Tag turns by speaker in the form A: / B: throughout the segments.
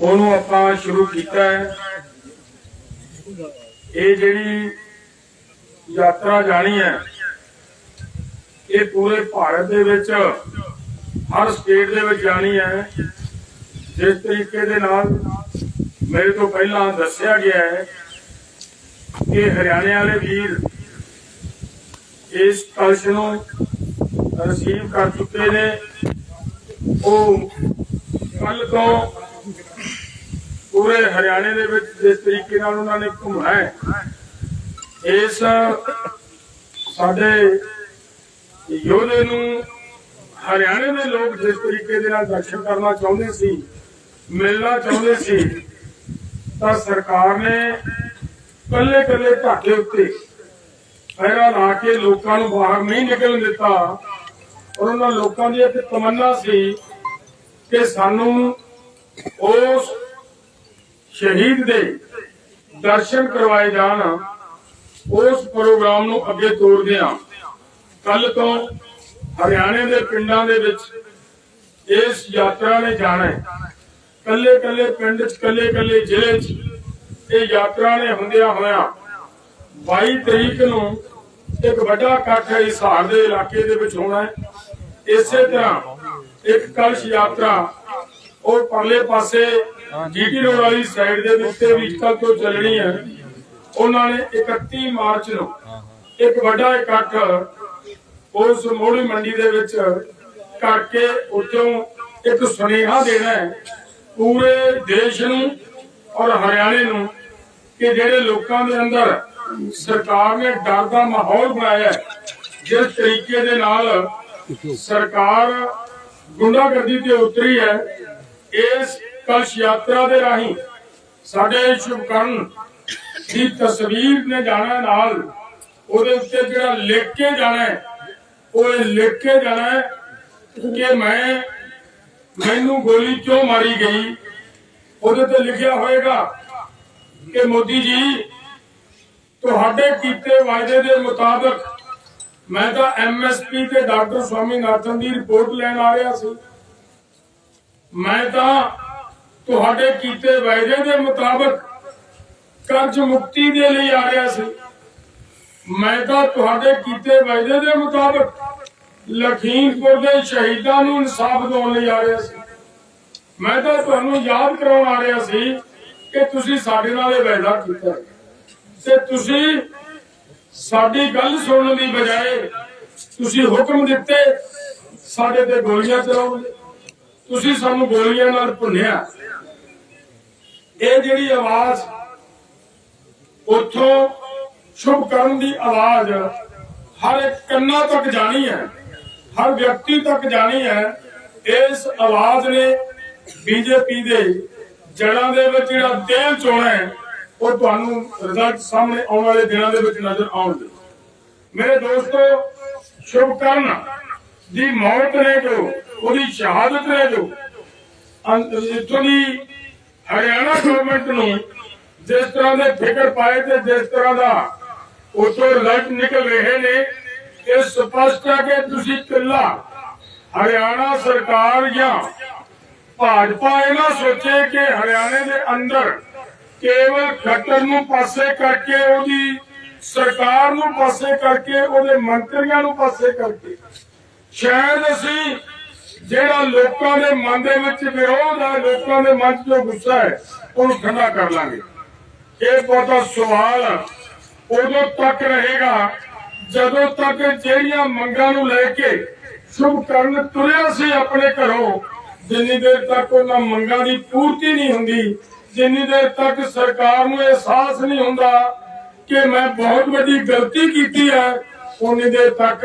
A: ਉਹਨੂੰ ਆਪਾਂ ਸ਼ੁਰੂ ਕੀਤਾ ਹੈ। ਇਹ ਜਿਹੜੀ ਯਾਤਰਾ ਜਾਣੀ ਹੈ, ਇਹ ਪੂਰੇ ਭਾਰਤ ਦੇ ਵਿੱਚ, ਹਰ ਸਟੇਟ ਦੇ ਵਿੱਚ ਜਾਣੀ ਹੈ। ਜਿਸ ਤਰੀਕੇ ਦੇ ਨਾਲ ਮੇਰੇ ਤੋਂ ਪਹਿਲਾਂ ਦੱਸਿਆ ਗਿਆ ਹੈ ਕਿ ਹਰਿਆਣੇ ਵਾਲੇ ਵੀਰ ਇਸ ਕਲਸ਼ ਨੂੰ ਰਿਸੀਵ ਕਰ ਚੁੱਕੇ ਨੇ। ਉਹ ਕੱਲ ਤੋਂ ਪੂਰੇ ਹਰਿਆਣੇ ਦੇ ਵਿੱਚ ਜਿਸ ਤਰੀਕੇ ਨਾਲ ਉਹਨਾਂ ਨੇ ਘੁੰਮਣਾ ਇਸ ਸਾਡੇ ਯੋਧੇ ਨੂੰ ਹਰਿਆਣੇ ਦੇ ਲੋਕ ਜਿਸ ਤਰੀਕੇ ਦੇ ਨਾਲ ਦਰਸ਼ਨ ਕਰਨਾ ਚਾਹੁੰਦੇ ਸੀ, ਮਿਲਣਾ ਚਾਹੁੰਦੇ ਸੀ, ਤਾਂ ਸਰਕਾਰ ਨੇ ਕੱਲੇ ਕੱਲੇ ਢਾਕੇ ਉੱਤੇ ਪਹਿਰਾ ਲਾ ਕੇ ਲੋਕਾਂ ਨੂੰ ਬਾਹਰ ਨਹੀਂ ਨਿਕਲਣ ਦਿੱਤਾ ਔਰ ਉਹਨਾਂ ਲੋਕਾਂ ਦੀ ਇੱਕ ਤਮੰਨਾ ਸੀ ਕਿ ਸਾਨੂੰ ਉਸ ਸ਼ਹੀਦ ਦੇ ਦਰਸ਼ਨ ਕਰਵਾਏ ਜਾਣ, ਉਸ ਪ੍ਰੋਗਰਾਮ ਨੂੰ ਅੱਗੇ ਤੋਰਦੇ ਹਾਂ। ਕੱਲ ਤੋਂ ਹਰਿਆਣੇ ਦੇ ਪਿੰਡਾਂ ਦੇ ਵਿੱਚ ਇਸ ਯਾਤਰਾ ਨੇ ਜਾਣਾ ਹੈ। ਕੱਲੇ ਕੱਲੇ ਪਿੰਡ ਚ ਕੱਲੇ ਕੱਲੇ ਜ਼ਿਲ੍ਹੇ ਚ ਇਹ ਯਾਤਰਾ ਨੇ ਹੁੰਦਿਆਂ ਹੋਇਆ 22 ਤਰੀਕ ਨੂੰ ਇੱਕ ਵੱਡਾ ਇਕੱਠ ਹਿਸਾਰ ਦੇ ਇਲਾਕੇ ਦੇ ਵਿੱਚ ਹੋਣਾ ਹੈ। ਇਸੇ ਤਰ੍ਹਾਂ ਇੱਕ ਕਲਸ਼ ਯਾਤਰਾ ਉਹ ਪਰਲੇ ਪਾਸੇ ਜੀਟੀ ਰੋਡ ਵਾਲੀ ਸਾਈਡ ਦੇ ਉੱਤੇ ਵੀ ਕੱਲ ਤੋਂ ਚੱਲਣੀ ਹੈ। ਉਹਨਾਂ ਨੇ 31 ਮਾਰਚ ਨੂੰ ਇੱਕ ਵੱਡਾ ਇਕੱਠ ਉਸ ਮੋੜੀ ਮੰਡੀ ਦੇ ਵਿੱਚ ਕਰਕੇ ਉੱਥੋਂ ਇੱਕ ਸੁਨੇਹਾ ਦੇਣਾ ਹੈ ਪੂਰੇ ਦੇਸ਼ ਨੂੰ ਔਰ ਹਰਿਆਣੇ ਨੂੰ ਕਿ ਜਿਹੜੇ ਲੋਕਾਂ ਦੇ ਅੰਦਰ ਸਰਕਾਰ ਨੇ ਡਰ ਦਾ ਮਾਹੌਲ ਬਣਾਇਆ ਹੈ ਜਿਸ ਤਰੀਕੇ ਦੇ ਨਾਲ ਸਰਕਾਰ ਗੁੰਡਾਗਰਦੀ ਤੇ ਉਤਰੀ ਹੈ ਇਸ ਕਲਸ਼ ਯਾਤਰਾ ਦੇ ਰਾਹੀਂ ਸਾਡੇ ਸ਼ੁਭਕਰਨ ਦੀ ਤਸਵੀਰ ਨੇ ਜਾਣਾ ਨਾਲ। ਉਹਦੇ ਉੱਤੇ ਜਿਹੜਾ ਲਿਖ ਕੇ ਜਾਣਾ ਉਹ ਲਿਖ ਕੇ ਜਾਣਾ ਕਿ ਮੈਂ, ਮੈਨੂੰ ਗੋਲੀ ਕਿਉਂ ਮਾਰੀ ਗਈ? ਉਹਦੇ ਤੇ ਲਿਖਿਆ ਹੋਏਗਾ ਕਿ ਮੋਦੀ ਜੀ, ਤੁਹਾਡੇ ਕੀਤੇ ਵਾਅਦੇ ਦੇ ਮੁਤਾਬਕ ਮੈਂ ਤਾਂ ਐਮਐਸਪੀ ਤੇ ਡਾਕਟਰ ਸਵਾਮੀਨਾਥਨ ਦੀ ਰਿਪੋਰਟ ਲੈਣ ਆ ਰਿਹਾ ਸੀ। ਮੈਂ ਤਾਂ ਤੁਹਾਡੇ ਕੀਤੇ ਵਾਅਦੇ ਦੇ ਮੁਤਾਬਕ ਕਰਜ਼ ਮੁਕਤੀ ਦੇ ਲਈ ਆ ਰਿਹਾ ਸੀ। ਮੈਂ ਤਾਂ ਤੁਹਾਡੇ ਕੀਤੇ ਵਾਅਦੇ ਦੇ ਮੁਤਾਬਕ ਲਖੀਮਪੁਰ ਦੇ ਸ਼ਹੀਦਾਂ ਨੂੰ ਇਨਸਾਫ ਦਿਵਾਉਣ ਲਈ ਆ ਰਿਹਾ ਸੀ। ਮੈਂ ਤਾਂ ਤੁਹਾਨੂੰ ਯਾਦ ਕਰਾਉਣ ਆ ਰਿਹਾ ਸੀ ਕਿ ਤੁਸੀਂ ਸਾਡੇ ਨਾਲ ਇਹ ਵਾਅਦਾ ਕੀਤਾ। ਹੈ। ਤੇ ਤੁਸੀਂ ਸਾਡੀ ਗੱਲ ਸੁਣਨ ਦੀ ਬਜਾਏ ਤੁਸੀਂ ਹੁਕਮ ਦਿੱਤੇ ਸਾਡੇ ਤੇ ਗੋਲੀਆਂ ਚਲਾਉਣ ਦੇ। ਤੁਸੀਂ ਸਾਨੂੰ ਗੋਲੀਆਂ ਨਾਲ ਭੁੰਨਿਆ। ਇਹ ਜਿਹੜੀ ਆਵਾਜ਼ ਉੱਥੋਂ ਸ਼ੁਭ ਕਰਨ ਦੀ ਆਵਾਜ਼ ਹਰ ਇੱਕ ਕੰਨਾਂ ਤੱਕ ਜਾਣੀ ਹੈ, ਹਰ ਵਿਅਕਤੀ ਤੱਕ ਜਾਣੀ ਹੈ, ਇਸ ਆਵਾਜ਼ ਨੇ ਬੀਜੇਪੀ ਦੇ ਜੜਾਂ ਦੇ ਵਿੱਚ ਜਿਹੜਾ ਤੇਲ ਚੋਣਾ ਹੈ, ਉਹ ਤੁਹਾਨੂੰ ਰਿਜ਼ਲਟ ਸਾਹਮਣੇ ਆਉਣ ਵਾਲੇ ਦਿਨਾਂ ਦੇ ਵਿੱਚ ਨਜ਼ਰ ਆਉਣਗੇ। ਮੇਰੇ ਦੋਸਤੋ, ਸ਼ੁਭ ਕਰਨ ਦੀ ਮੌਤ ਨੇ ਜੋ ਉਹਦੀ ਸ਼ਹਾਦਤ ਨੇ ਜੋ ਅੰਤ- ਇੱਥੋਂ ਦੀ ਹਰਿਆਣਾ ਗਵਰਨਮੈਂਟ ਨੂੰ ਜਿਸ ਤਰ੍ਹਾਂ ਦੇ ਫਿਕਰ ਪਾਏ ਤੇ ਜਿਸ ਤਰ੍ਹਾਂ ਦਾ ਉਤੋਂ ਰਿਜ਼ਲਟ ਨਿਕਲ ਰਹੇ ਨੇ, ਇਹ ਸਪਸ਼ਟ ਹੈ ਕਿ ਤੁਸੀਂ ਕਿੱਲਾ ਹਰਿਆਣਾ ਸਰਕਾਰ ਜਾਂ ਭਾਜਪਾ ਇਹ ਨਾ ਸੋਚੇ ਕਿ ਹਰਿਆਣੇ ਦੇ ਅੰਦਰ ਕੇਵਲ ਖੱਟਰ ਨੂੰ ਪਾਸੇ ਕਰਕੇ ਉਹਦੀ ਸਰਕਾਰ ਨੂੰ ਪਾਸੇ ਕਰਕੇ, ਉਹਦੇ ਮੰਤਰੀਆਂ ਨੂੰ ਪਾਸੇ ਕਰਕੇ। ਸ਼ਾਇਦ ਅਸੀਂ ਜਿਹੜਾ ਲੋਕਾਂ ਦੇ ਮਨ ਦੇ ਵਿੱਚ ਵਿਰੋਧ ਹੈ ਲੋਕਾਂ ਦੇ ਮਨ 'ਚ ਜੋ ਗੁੱਸਾ ਹੈ, ਉਹਨੂੰ ਠੰਡਾ ਕਰ ਲਾਂਗੇ। ਇਹ ਬਹੁਤਾ ਸਵਾਲ ਉਦੋਂ ਤੱਕ ਰਹੇਗਾ ਜਦੋਂ ਤੱਕ ਜਿਹੜੀਆਂ ਮੰਗਾਂ ਨੂੰ ਲੈ ਕੇ ਸ਼ੁਭ ਕਰਨ ਤੁਰਿਆ ਸੀ ਆਪਣੇ ਘਰੋਂ, ਜਿੰਨੀ ਦੇਰ ਤੱਕ ਉਹਨਾਂ ਮੰਗਾਂ ਦੀ ਪੂਰਤੀ ਨਹੀਂ ਹੁੰਦੀ, ਜਿੰਨੀ ਦੇਰ ਤੱਕ ਸਰਕਾਰ ਨੂੰ ਅਹਿਸਾਸ ਨਹੀਂ ਹੁੰਦਾ ਕਿ ਮੈਂ ਬਹੁਤ ਵੱਡੀ ਗਲਤੀ ਕੀਤੀ ਹੈ, ਉਨੀ ਦੇਰ ਤੱਕ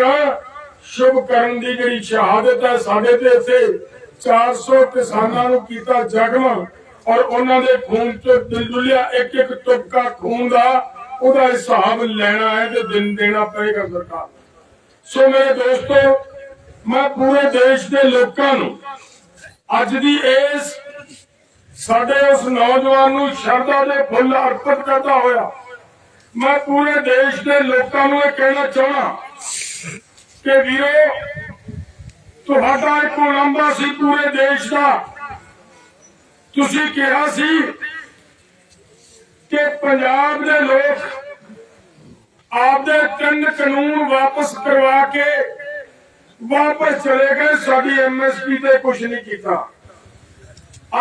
A: ਸ਼ੁਭ ਕਰਨ ਦੀ ਜਿਹੜੀ ਸ਼ਹਾਦਤ ਹੈ ਸਾਡੇ ਤੇ ਇੱਥੇ 400 ਕਿਸਾਨਾਂ ਨੂੰ ਕੀਤਾ ਜ਼ਖਮ ਔਰ ਉਹਨਾਂ ਦੇ ਖੂਨ ਤੋਂ ਦਿਲਦੁਲਿਆ, ਇੱਕ ਇੱਕ ਟੁਕੜਾ ਖੂਨ ਦਾ ਉਹਦਾ ਹਿਸਾਬ ਲੈਣਾ ਹੈ ਤੇ ਦਿਨ ਦੇਣਾ ਪਏਗਾ ਸਰਕਾਰ। ਸੋ ਮੇਰੇ ਦੋਸਤੋ, ਮੈਂ ਪੂਰੇ ਦੇਸ਼ ਦੇ ਲੋਕਾਂ ਨੂੰ ਅੱਜ ਦੀ ਇਸ ਸਾਡੇ ਉਸ ਨੌਜਵਾਨ ਨੂੰ ਸ਼ਰਧਾ ਦੇ ਫੁੱਲ ਅਰਪਿਤ ਕਰਦਾ ਹੋਇਆ, ਮੈਂ ਪੂਰੇ ਦੇਸ਼ ਦੇ ਲੋਕਾਂ ਨੂੰ ਇਹ ਕਹਿਣਾ ਚਾਹਣਾ ਕਿ ਵੀਰੋ, ਤੁਹਾਡਾ ਇੱਕ ਉਲੰਬਾ ਸੀ ਪੂਰੇ ਦੇਸ਼ ਦਾ। ਤੁਸੀਂ ਕਿਹਾ ਸੀ ਕਿ ਪੰਜਾਬ ਦੇ ਲੋਕ ਆਪਦੇ ਤਿੰਨ ਕਾਨੂੰਨ ਵਾਪਸ ਕਰਵਾ ਕੇ ਵਾਪਸ ਚਲੇ ਗਏ। ਸਾਡੀ ਐਮਐਸਪੀ ਤੇ ਕੁਝ ਨਹੀਂ ਕੀਤਾ।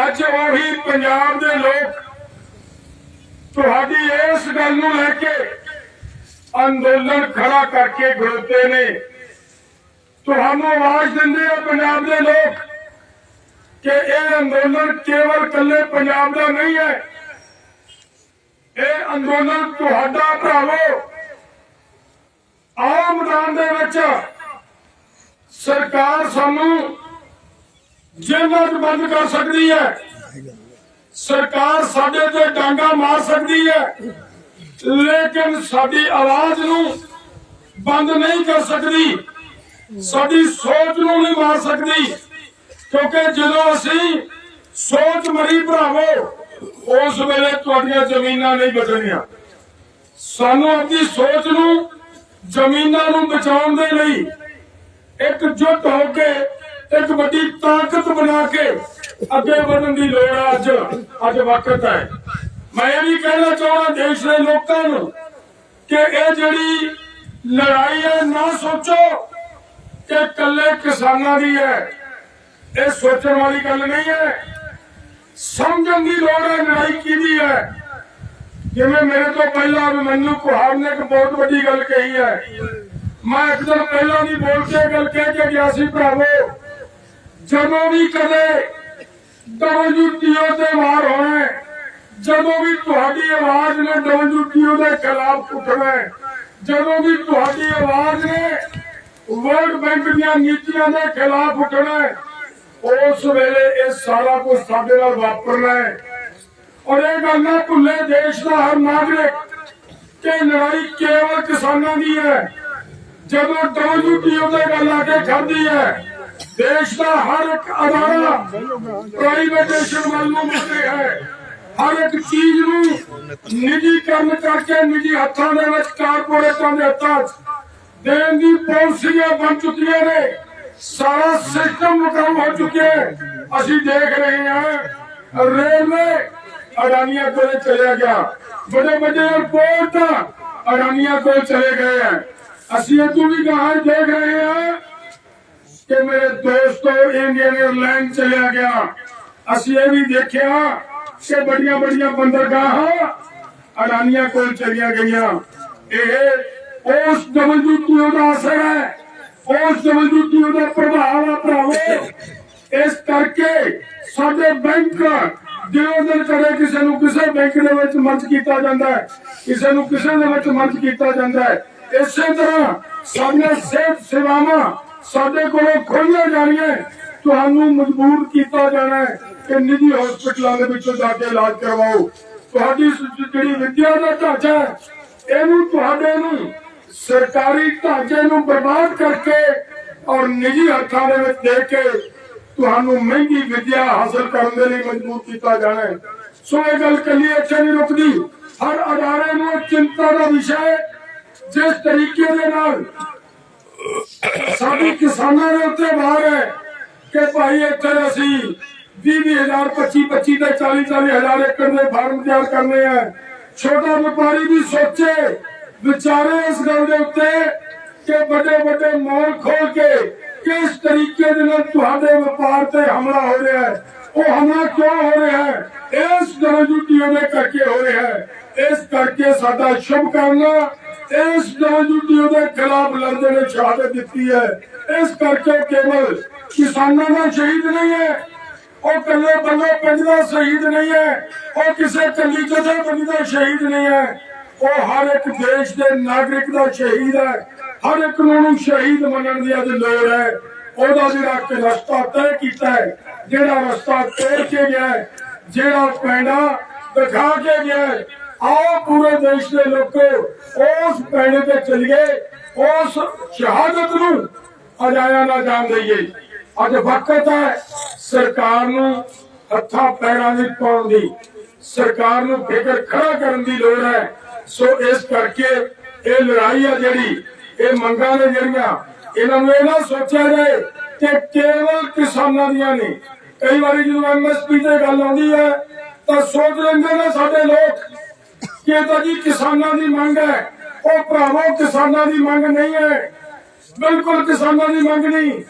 A: ਅੱਜ ਉਹੀ ਪੰਜਾਬ ਦੇ ਲੋਕ ਤੁਹਾਡੀ ਇਸ ਗੱਲ ਨੂੰ ਲੈ ਕੇ ਅੰਦੋਲਨ ਖੜਾ ਕਰਕੇ ਖੜੋਤੇ ਨੇ। ਤੁਹਾਨੂੰ ਆਵਾਜ਼ ਦਿੰਦੇ ਆ ਪੰਜਾਬ ਦੇ ਲੋਕ ਕਿ ਇਹ ਅੰਦੋਲਨ ਕੇਵਲ ਕੱਲੇ ਪੰਜਾਬ ਦਾ ਨਹੀਂ ਹੈ। ਇਹ ਅੰਦੋਲਨ ਤੁਹਾਡਾ ਭਰਾਵੋ, ਆਮ ਮੈਦਾਨ ਦੇ ਵਿੱਚ ਸਰਕਾਰ ਸਾਨੂੰ ਜੇਲ੍ਹਾਂ 'ਚ ਬੰਦ ਕਰ ਸਕਦੀ ਹੈ, ਸਰਕਾਰ ਸਾਡੇ ਤੇ ਡਾਂਗਾ ਮਾਰ ਸਕਦੀ ਹੈ, ਲੇਕਿਨ ਸਾਡੀ ਆਵਾਜ਼ ਨੂੰ ਬੰਦ ਨਹੀਂ ਕਰ ਸਕਦੀ। ਸਾਡੀ ਸੋਚ ਨੂੰ ਨਹੀਂ ਮਾਰ ਸਕਦੀ। ਕਿਉਂਕਿ ਜਦੋਂ ਅਸੀਂ ਸੋਚ ਮਰੀ ਭਰਾਵੋ, ਉਸ ਵੇਲੇ ਤੁਹਾਡੀਆਂ ਜ਼ਮੀਨਾਂ ਨਹੀਂ ਬਚਣੀਆਂ। ਸਾਨੂੰ ਆਪਣੀ ਸੋਚ ਨੂੰ, ਜ਼ਮੀਨਾਂ ਨੂੰ ਬਚਾਉਣ ਦੇ ਲਈ ਇਕਜੁੱਟ ਹੋ ਕੇ, ਇੱਕ ਵੱਡੀ ਤਾਕਤ ਬਣਾ ਕੇ ਅੱਗੇ ਵਧਣ ਦੀ ਲੋੜ ਹੈ ਅੱਜ ਅੱਜ ਵਕਤ ਹੈ। ਮੈਂ ਇਹ ਵੀ ਕਹਿਣਾ ਚਾਹੁੰਦਾ ਦੇਸ਼ ਦੇ ਲੋਕਾਂ ਨੂੰ ਕਿ ਇਹ ਜਿਹੜੀ ਲੜਾਈ ਹੈ, ਨਾ ਸੋਚੋ। ਕਿ ਕੱਲੇ ਕਿਸਾਨਾਂ ਦੀ ਹੈ। ਇਹ ਸੋਚਣ ਵਾਲੀ ਗੱਲ ਨਹੀਂ ਹੈ। ਸਮਝਣ ਦੀ ਲੋੜ ਹੈ, ਲੜਾਈ ਕਿਹਦੀ ਹੈ? ਜਿਵੇਂ ਮੇਰੇ ਤੋਂ ਪਹਿਲਾਂ ਮੈਨੂੰ ਕੁਹਾਰ ਨੇ ਇੱਕ ਬਹੁਤ ਵੱਡੀ ਗੱਲ ਕਹੀ ਹੈ। ਮੈਂ ਇੱਕ ਦਿਨ ਪਹਿਲਾਂ ਵੀ ਬੋਲ ਕੇ ਇਹ ਗੱਲ ਕਹਿ ਕੇ ਗਿਆ ਸੀ, ਭਰਾਵੋ, ਜਦੋਂ ਵੀ ਕਦੇ ਡਬਲਯੂਟੀਓ ਤੇ ਵਾਰ ਹੋਣਾ ਜਦੋਂ ਵੀ ਤੁਹਾਡੀ ਆਵਾਜ਼ ਨੇ ਡਬਲਯੂਟੀਓ ਦੇ ਖਿਲਾਫ ਉੱਠਣਾ ਜਦੋਂ ਵੀ ਤੁਹਾਡੀ ਆਵਾਜ਼ ਨੇ ਵਰਲਡ ਬੈਂਕ ਦੀਆਂ ਨੀਤੀਆਂ ਦੇ ਖਿਲਾਫ ਉੱਠਣਾ ਉਸ ਵੇਲੇ ਇਹ ਸਾਰਾ ਕੁਝ ਸਾਡੇ ਨਾਲ ਵਾਪਰਨਾ ਹੈ। ਔਰ ਇਹ ਗੱਲ ਨਾ ਭੁੱਲੇ ਦੇਸ਼ ਦਾ ਹਰ ਨਾਗਰਿਕ ਕਿ ਲੜਾਈ ਕੇਵਲ ਕਿਸਾਨਾਂ ਦੀ ਹੈ। ਜਦੋਂ ਡਬਲਯੂਟੀਓ ਦੇ ਗੱਲ ਆ ਕੇ ਖੜਦੀ ਹੈ, ਦੇਸ਼ ਦਾ ਹਰ ਇੱਕ ਅਦਾਰਾ ਪ੍ਰਾਈਵੇਟੇਸ਼ਨ ਵੱਲ ਨੂੰ ਮੁੜ ਰਿਹਾ ਹੈ। ਹਰ ਇੱਕ ਚੀਜ਼ ਨੂੰ ਨਿੱਜੀਕਰਨ ਕਰਕੇ ਨਿੱਜੀ ਹੱਥਾਂ ਦੇ ਵਿੱਚ ਕਾਰਪੋਰੇਟਾਂ ਦੇ ਹੱਥਾਂ 'ਚ ਦੇਣ ਦੀ ਪਾਲਿਸੀਆਂ ਬਣ ਚੁੱਕੀਆਂ ਨੇ ਸਾਰਾ ਸਿਸਟਮ ਮੁਕੰਮਲ ਹੋ ਚੁੱਕਿਆ ਹੈ ਅਸੀਂ ਦੇਖ ਰਹੇ ਹਾਂ ਰੇਲਵੇ ਅਡਾਨੀਆਂ ਕੋਲ ਚਲਿਆ ਗਿਆ ਵੱਡੇ ਵੱਡੇ 에ਅਰਪੋਰਟ ਅਡਾਨੀਆਂ ਕੋਲ ਚਲੇ ਗਏ ਹੈ ਅਸੀਂ ਇਹ ਤੋਂ ਵੀ ਗਾਹਾਂ ਦੇਖ ਰਹੇ ਹਾਂ ਕਿ ਮੇਰੇ ਦੋਸਤੋ ਇੰਡੀਅਨ 에ਅਰਲਾਈਨ ਚਲਿਆ ਗਿਆ ਅਸੀਂ ਇਹ ਵੀ ਦੇਖਿਆ ਕਿ ਵੱਡੀਆਂ ਵੱਡੀਆਂ ਬੰਦਰਗਾਹਾਂ ਅਡਾਨੀਆਂ ਕੋਲ ਉਸ ਡਬਲਯੂਟੀਓ ਦਾ ਅਸਰ ਹੈ। ਉਸ ਡਬਲਯੂਟੀਓ ਦਾ ਪ੍ਰਭਾਵ ਆ ਭਰਾਵੋ। ਇਸ ਕਰਕੇ ਸਾਡੇ ਬੈਂਕ ਦਿਨੋਂ ਦਿਨ ਕਰੇ ਕਿਸੇ ਨੂੰ ਕਿਸੇ ਬੈਂਕ ਦੇ ਵਿੱਚ ਮਰਜ ਕੀਤਾ ਜਾਂਦਾ ਹੈ, ਕਿਸੇ ਨੂੰ ਕਿਸੇ ਦੇ ਵਿੱਚ ਮਰਜ ਕੀਤਾ ਜਾਂਦਾ ਹੈ, ਇਸੇ ਤਰ੍ਹਾਂ ਸਾਡੀਆਂ ਸਿਹਤ ਸੇਵਾਵਾਂ ਸਾਡੇ ਕੋਲੋਂ ਖੋਲੀਆਂ ਜਾਣੀਆਂ ਤੁਹਾਨੂੰ ਮਜਬੂਰ ਕੀਤਾ ਜਾਣਾ ਹੈ ਕਿ ਨਿੱਜੀ ਹਸਪਤਾਲਾਂ ਦੇ ਵਿੱਚੋਂ ਜਾ ਕੇ ਇਲਾਜ ਕਰਵਾਓ। ਤੁਹਾਡੀ ਜਿਹੜੀ ਵਿਦਿਆ ਦਾ ਢਾਂਚਾ ਹੈ, ਇਹਨੂੰ ਤੁਹਾਡੇ ਨੂੰ ਸਰਕਾਰੀ ਢਾਂਚੇ ਨੂੰ ਬਰਬਾਦ ਕਰਕੇ ਔਰ ਨਿੱਜੀ ਹੱਥਾਂ ਦੇ ਵਿੱਚ ਦੇ ਕੇ ਤੁਹਾਨੂੰ ਮਹਿੰਗੀ ਵਿਦਿਆ ਹਾਸਲ ਕਰਨ ਦੇ ਲਈ ਮਜਬੂਰ ਕੀਤਾ ਜਾਣਾ ਹੈ। ਸੋ ਇਹ ਗੱਲ ਕੱਲੀ ਇੱਥੇ ਨਹੀਂ ਰੁਕਦੀ। ਹਰ ਅਦਾਰੇ ਨੂੰ ਚਿੰਤਾ ਦਾ ਵਿਸ਼ਾ ਹੈ। ਜਿਸ ਤਰੀਕੇ ਦੇ ਨਾਲ ਸਾਡੇ ਕਿਸਾਨਾਂ ਦੇ ਉੱਤੇ ਵਾਰ ਹੈ ਕਿ ਭਾਈ ਇੱਥੇ ਅਸੀਂ 20 ਹਜ਼ਾਰ 25 25 ਤੇ 40 40 ਹਜ਼ਾਰ ਏਕੜ ਦੇ ਫਾਰਮ ਤਿਆਰ ਕਰਨੇ ਆ। ਛੋਟਾ ਵਪਾਰੀ ਵੀ ਸੋਚੇ ਵਿਚਾਰੇ ਇਸ ਗੱਲ ਦੇ ਉੱਤੇ ਕਿ ਵੱਡੇ ਵੱਡੇ ਮੋਲ ਖੋਲ ਕੇ ਕਿਸ ਤਰੀਕੇ ਦੇ ਨਾਲ ਤੁਹਾਡੇ ਵਪਾਰ ਤੇ ਹਮਲਾ ਹੋ ਰਿਹਾ ਹੈ? ਉਹ ਹਮਲਾ ਕਿਉਂ ਹੋ ਰਿਹਾ ਹੈ? ਇਸ ਡਬਲਯੂਟੀਓ ਦੇ ਕਰਕੇ ਹੋ ਰਿਹਾ ਹੈ। ਇਸ ਕਰਕੇ ਸਾਡਾ ਸ਼ੁਭ ਕਰਨਾ ਇਸ ਡਬਲਯੂਟੀਓ ਦੇ ਖਿਲਾਫ ਲੜਦੇ ਨੇ, ਸ਼ਹਾਦਤ ਦਿੱਤੀ ਹੈ। ਇਸ ਕਰਕੇ ਕੇਵਲ ਕਿਸਾਨਾਂ ਦਾ ਸ਼ਹੀਦ ਨਹੀਂ ਹੈ। ਉਹ ਕੱਲੇ ਬੱਲੇ ਪਿੰਡ ਦਾ ਸ਼ਹੀਦ ਨਹੀਂ ਹੈ। ਉਹ ਕਿਸੇ ਕੱਲੀ ਜਥੇਬੰਦੀ ਦਾ ਸ਼ਹੀਦ ਨਹੀਂ ਹੈ। ਉਹ ਹਰ ਇੱਕ ਦੇਸ਼ ਦੇ ਨਾਗਰਿਕ ਦਾ ਸ਼ਹੀਦ ਹੈ। ਹਰ ਇੱਕ ਨੂੰ ਸ਼ਹੀਦ ਮੰਨਣ ਦੀ ਅੱਜ ਲੋੜ ਹੈ। ਉਹਦਾ ਜਿਹੜਾ ਰਸਤਾ ਤੈਅ ਕੀਤਾ ਹੈ। ਜਿਹੜਾ ਰਸਤਾ ਤੇਰ ਕੇ ਗਿਆ ਜਿਹੜਾ ਪੈਂਡਾ ਦਿਖਾ ਕੇ ਗਿਆ ਆਓ ਪੂਰੇ ਦੇਸ਼ ਦੇ ਲੋਕੋ, ਉਸ ਪੈਂਡੇ ਤੇ ਚੱਲੀਏ ਉਸ ਸ਼ਹਾਦਤ ਨੂੰ ਅਜਾਇਆ ਨਾ ਜਾਣ ਦਈਏ। ਅੱਜ ਵਕਤ ਹੈ ਸਰਕਾਰ ਨੂੰ ਹੱਥਾਂ ਪੈਰਾਂ ਦੀ ਪਾਉਣ ਦੀ। ਸਰਕਾਰ ਨੂੰ ਫਿਕਰ ਖੜਾ ਕਰਨ ਦੀ ਲੋੜ ਹੈ। ਸੋ ਇਸ ਕਰਕੇ ਇਹ ਲੜਾਈ ਆ ਜਿਹੜੀ, ਇਹ ਮੰਗਾਂ ਨੇ ਜਿਹੜੀਆਂ, ਇਹਨਾਂ ਨੂੰ ਇਹ ਨਾ ਸੋਚਿਆ ਜਾਏ ਕਿ ਕੇਵਲ ਕਿਸਾਨਾਂ ਦੀਆਂ ਨੇ ਕਈ ਵਾਰੀ ਜਦੋਂ ਐਮਐਸਪੀ ਤੇ ਗੱਲ ਆਉਂਦੀ ਹੈ, ਤਾਂ ਸੋਚ ਲੈਂਦੇ ਨੇ ਸਾਡੇ ਲੋਕ ਕਿ ਇਹ ਤਾਂ ਜੀ ਕਿਸਾਨਾਂ ਦੀ ਮੰਗ ਹੈ, ਉਹ ਭਰਾਵੋ ਕਿਸਾਨਾਂ ਦੀ ਮੰਗ ਨਹੀਂ ਹੈ। ਬਿਲਕੁਲ ਕਿਸਾਨਾਂ ਦੀ ਮੰਗ ਨਹੀਂ।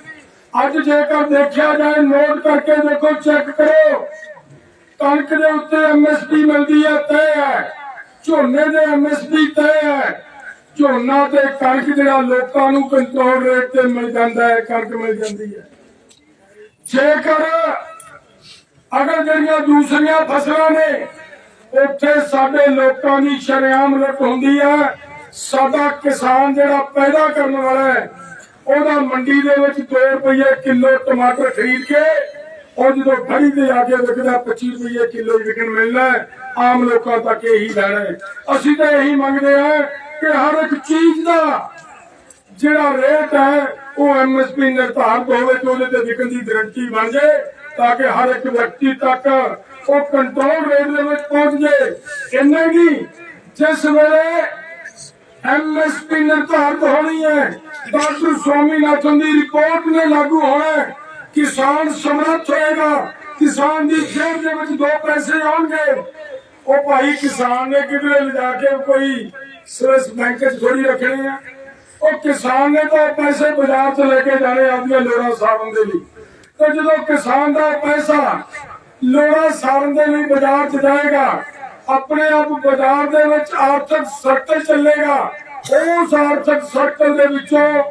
A: ਅੱਜ ਜੇਕਰ ਦੇਖਿਆ ਜਾਏ, ਨੋਟ ਕਰਕੇ ਦੇਖੋ, ਚੈੱਕ ਕਰੋ। ਕਣਕ ਦੇ ਉੱਤੇ ਐਮਐਸਪੀ ਮਿਲਦੀ ਹੈ, ਤੈਅ ਹੈ। ਝੋਨੇ ਦੇ ਐਮਐਸਪੀ ਤੈਅ ਹੈ। ਝੋਨਾ ਤੇ ਕਣਕ ਜਿਹੜਾ ਲੋਕਾਂ ਨੂੰ ਕੰਟਰੋਲ ਰੇਟ ਤੇ ਮਿਲ ਜਾਂਦਾ ਹੈ, ਕਣਕ ਮਿਲ ਜਾਂਦੀ ਹੈ। ਜੇਕਰ ਅਗਰ ਜਿਹੜੀਆਂ ਦੂਸਰੀਆਂ ਫਸਲਾਂ ਨੇ, ਉੱਥੇ ਸਾਡੇ ਲੋਕਾਂ ਦੀ ਸ਼ਰੇਆਮ ਲੁੱਟ ਹੁੰਦੀ ਹੈ। ਸਾਡਾ ਕਿਸਾਨ ਜਿਹੜਾ ਪੈਦਾ ਕਰਨ ਵਾਲਾ ਹੈ, ਉਹਦਾ ਮੰਡੀ ਦੇ ਵਿੱਚ 2 ਰੁਪਏ ਕਿਲੋ ਟਮਾਟਰ ਖਰੀਦ ਕੇ ਉਹ ਜਦੋਂ ਫੜੀ ਤੇ ਆ ਕੇ ਵਿਕਦਾ 25 ਰੁਪਏ ਕਿਲੋ ਵਿਕਣ ਮਿਲਣਾ ਹੈ। ਆਮ ਲੋਕਾਂ ਤੱਕ ਇਹੀ ਲੈਣਾ ਹੈ। ਅਸੀਂ ਤਾਂ ਇਹੀ ਮੰਗਦੇ ਹਾਂ ਕਿ ਹਰ ਇੱਕ ਚੀਜ਼ ਦਾ ਜਿਹੜਾ ਰੇਟ ਹੈ, ਉਹ ਐਮਐਸਪੀ ਨਿਰਧਾਰਤ ਹੋਵੇ ਤੇ ਉਹਦੇ ਤੇ ਵਿਕਣ ਦੀ ਗਰੰਟੀ ਬਣ ਜਾਏ ਤਾਂ ਕਿ ਹਰ ਇੱਕ ਵਿਅਕਤੀ ਤੱਕ ਉਹ ਕੰਟਰੋਲ ਰੇਟ ਦੇ ਵਿੱਚ ਪਹੁੰਚ ਜਾਏ ਇੰਨਾ ਹੀ ਜਿਸ ਵੇਲੇ ਐਮਐਸਪੀ ਨਿਰਧਾਰਤ ਹੋਣੀ ਹੈ, ਡਾਕਟਰ ਸਵਾਮੀਨਾਥਨ ਦੀ ਰਿਪੋਰਟ ਨੇ ਲਾਗੂ ਹੋਣਾ ਕਿਸਾਨ ਸਮਰੱਥ ਹੋਏਗਾ, ਕਿਸਾਨ ਦੀ ਜੇਬ ਦੇ ਵਿੱਚ ਦੋ ਪੈਸੇ ਆਉਣਗੇ। ਉਹ ਭਾਈ ਕਿਸਾਨ ਨੇ ਕਿਧਰੇ ਲਿਜਾ ਕੇ ਕੋਈ ਸਵਿਸ ਬੈਂਕ 'ਚ ਥੋੜੀ ਰੱਖਣੇ ਆ। ਉਹ ਕਿਸਾਨ ਨੇ ਤਾਂ ਪੈਸੇ ਬਾਜ਼ਾਰ 'ਚ ਲੈ ਕੇ ਜਾਣੇ ਆਪਦੀਆਂ ਲੋੜਾਂ ਸਾਰਨ ਦੇ ਲਈ। ਤੇ ਜਦੋਂ ਕਿਸਾਨ ਦਾ ਪੈਸਾ ਲੋੜਾਂ ਸਾਰਨ ਦੇ ਲਈ ਬਾਜ਼ਾਰ 'ਚ ਜਾਏਗਾ, ਆਪਣੇ ਆਪ ਬਾਜ਼ਾਰ ਦੇ ਵਿੱਚ ਆਰਥਿਕ ਸਰਕਲ ਚੱਲੇਗਾ। ਉਸ ਆਰਥਿਕ ਸਰਕਲ ਦੇ ਵਿੱਚੋਂ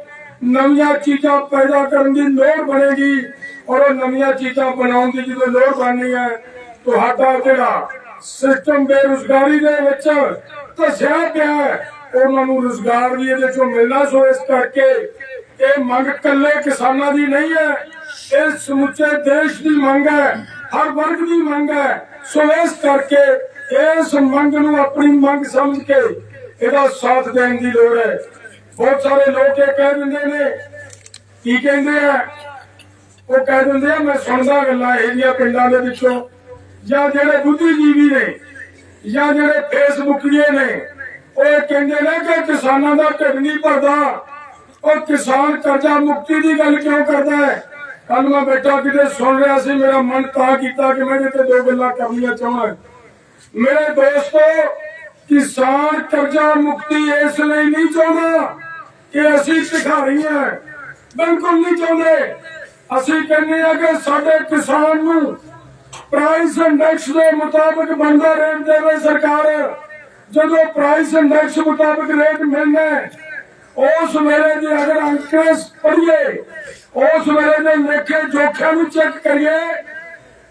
A: ਨਵੀਆਂ ਚੀਜ਼ਾਂ ਪੈਦਾ ਕਰਨ ਦੀ ਲੋੜ ਬਣੇਗੀ ਔਰ ਉਹ ਨਵੀਆਂ ਚੀਜ਼ਾਂ ਬਣਾਉਣ ਦੀ ਜਦੋਂ ਲੋੜ ਬਣਨੀ ਹੈ, ਤੁਹਾਡਾ ਜਿਹੜਾ ਸਿਸਟਮ ਬੇਰੁਜ਼ਗਾਰੀ ਦੇ ਵਿੱਚ ਧਸਿਆ ਪਿਆ ਉਹਨਾਂ ਨੂੰ ਰੁਜ਼ਗਾਰ ਵੀ ਇਹਦੇ ਚੋਂ ਮਿਲਣਾ ਸੋ ਇਸ ਕਰਕੇ ਇਹ ਮੰਗ ਕੱਲੇ ਕਿਸਾਨਾਂ ਦੀ ਨਹੀਂ ਹੈ। ਇਹ ਸਮੁੱਚੇ ਦੇਸ਼ ਦੀ ਮੰਗ ਹੈ। ਹਰ ਵਰਗ ਦੀ ਮੰਗ ਹੈ। ਸੋ ਇਸ ਕਰਕੇ ਇਸ ਮੰਗ ਨੂੰ ਆਪਣੀ ਮੰਗ ਸਮਝ ਕੇ ਇਹਦਾ ਸਾਥ ਦੇਣ ਦੀ ਲੋੜ ਹੈ। ਬਹੁਤ ਸਾਰੇ ਲੋਕ ਇਹ ਕਹਿ ਦਿੰਦੇ ਨੇ। ਕੀ ਕਹਿੰਦੇ ਆ? ਉਹ ਕਹਿ ਦਿੰਦੇ ਆ, ਮੈਂ ਸੁਣਦਾ ਗੱਲਾਂ ਇਹ ਜਿਹੀਆਂ ਪਿੰਡਾਂ ਦੇ ਵਿੱਚੋਂ। ਜਾਂ ਜਿਹੜੇ ਬੁੱਧੀਜੀਵੀ ਨੇ, ਜਾਂ ਜਿਹੜੇ ਫੇਸਬੁੱਕੀਏ ਨੇ, ਉਹ ਕਹਿੰਦੇ ਨੇ ਕਿ ਕਿਸਾਨਾਂ ਦਾ ਢਿੱਡ ਨਹੀਂ ਭਰਦਾ। ਉਹ ਕਿਸਾਨ ਕਰਜ਼ਾ ਮੁਕਤੀ ਦੀ ਗੱਲ ਕਿਉਂ ਕਰਦਾ ਹੈ? ਕੱਲ ਮੈਂ ਬੈਠਾ ਕਿਤੇ, ਸੁਣ ਰਿਹਾ ਸੀ, ਮੇਰਾ ਮਨ ਤਾਂ ਕੀਤਾ ਕਿ ਮੈਂ ਇਹਦੇ ਤੇ ਦੋ ਗੱਲਾਂ ਕਰਨੀਆਂ ਚਾਹੁੰਦਾ। ਮੇਰੇ ਦੋਸਤੋ, ਕਿਸਾਨ ਕਰਜ਼ਾ ਮੁਕਤੀ ਇਸ ਲਈ ਨਹੀਂ ਚਾਹੁੰਦਾ ਕਿ ਅਸੀਂ ਭਿਖਾਰੀ ਹਾਂ। ਬਿਲਕੁਲ ਨਹੀਂ ਚਾਹੁੰਦੇ। ਅਸੀਂ ਕਹਿੰਦੇ ਆ ਕਿ ਸਾਡੇ ਕਿਸਾਨ ਨੂੰ ਪ੍ਰਾਈਸ ਇੰਡੈਕਸ ਦੇ ਮੁਤਾਬਕ ਬਣਦਾ ਰੇਟ ਦੇਵੇ ਸਰਕਾਰ। ਜਦੋਂ ਪ੍ਰਾਈਸ ਇੰਡੈਕਸ ਮੁਤਾਬਕ ਰੇਟ ਮਿਲਣਾ ਉਸ ਵੇਲੇ ਜੇ ਅਗਰ ਅੰਕੜੇ ਪੜੀਏ ਉਸ ਵੇਲੇ ਦੇ ਲੇਖੇ ਜੋਖਿਆਂ ਨੂੰ ਚੈੱਕ ਕਰੀਏ,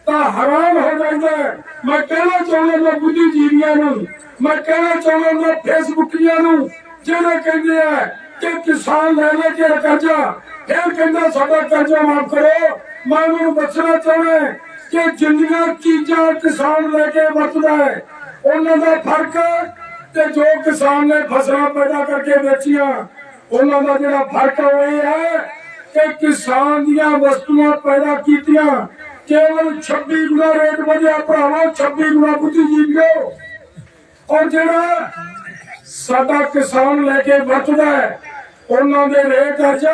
A: ਤਾਂ ਹੈਰਾਨ ਹੋ ਜਾਂਦਾ ਮੈਂ ਕਹਿਣਾ ਚਾਹੁੰਦਾ ਮੈਂ ਬੁੱਧੀਜੀਵੀਆਂ ਨੂੰ, ਮੈਂ ਕਹਿਣਾ ਚਾਹੁੰਦਾ ਮੈਂ ਫੇਸਬੁੱਕੀਆਂ ਨੂੰ, ਜਿਹੜੇ ਕਹਿੰਦੇ ਆ ਕਿ ਕਿਸਾਨ ਲੈ ਲੈ ਕੇ ਕਰਜ਼ਾ, ਫਿਰ ਕਹਿੰਦਾ ਸਾਡਾ ਕਰਜ਼ਾ ਮਾਫ ਕਰੋ। ਮੈਂ ਉਹਨਾਂ ਨੂੰ ਦੱਸਣਾ ਚਾਹੁੰਦਾ ਕਿ ਜਿੰਨੀਆਂ ਚੀਜ਼ਾਂ ਕਿਸਾਨ ਲੈ ਕੇ ਵਰਤਦਾ ਹੈ, ਉਹਨਾਂ ਦਾ ਫ਼ਰਕ ਤੇ ਜੋ ਕਿਸਾਨ ਨੇ ਫਸਲਾਂ ਪੈਦਾ ਕਰਕੇ ਵੇਚੀਆਂ, ਉਹਨਾਂ ਦਾ ਜਿਹੜਾ ਫ਼ਰਕ ਉਹ ਇਹ ਹੈ ਕਿ ਕਿਸਾਨ ਦੀਆਂ ਵਸਤੂਆਂ ਪੈਦਾ ਕੀਤੀਆਂ, ਕੇਵਲ 26 ਗੁਣਾ ਰੇਟ ਵਧਿਆ। ਭਰਾਵਾ 26 ਗੁਣਾ ਬੁੱਧੀਜੀਵੀਓ ਔਰ ਜਿਹੜਾ ਸਾਡਾ ਕਿਸਾਨ ਲੈ ਕੇ ਵਰਤਦਾ ਹੈ, ਉਹਨਾਂ ਦੇ ਰੇਟ ਅੱਜ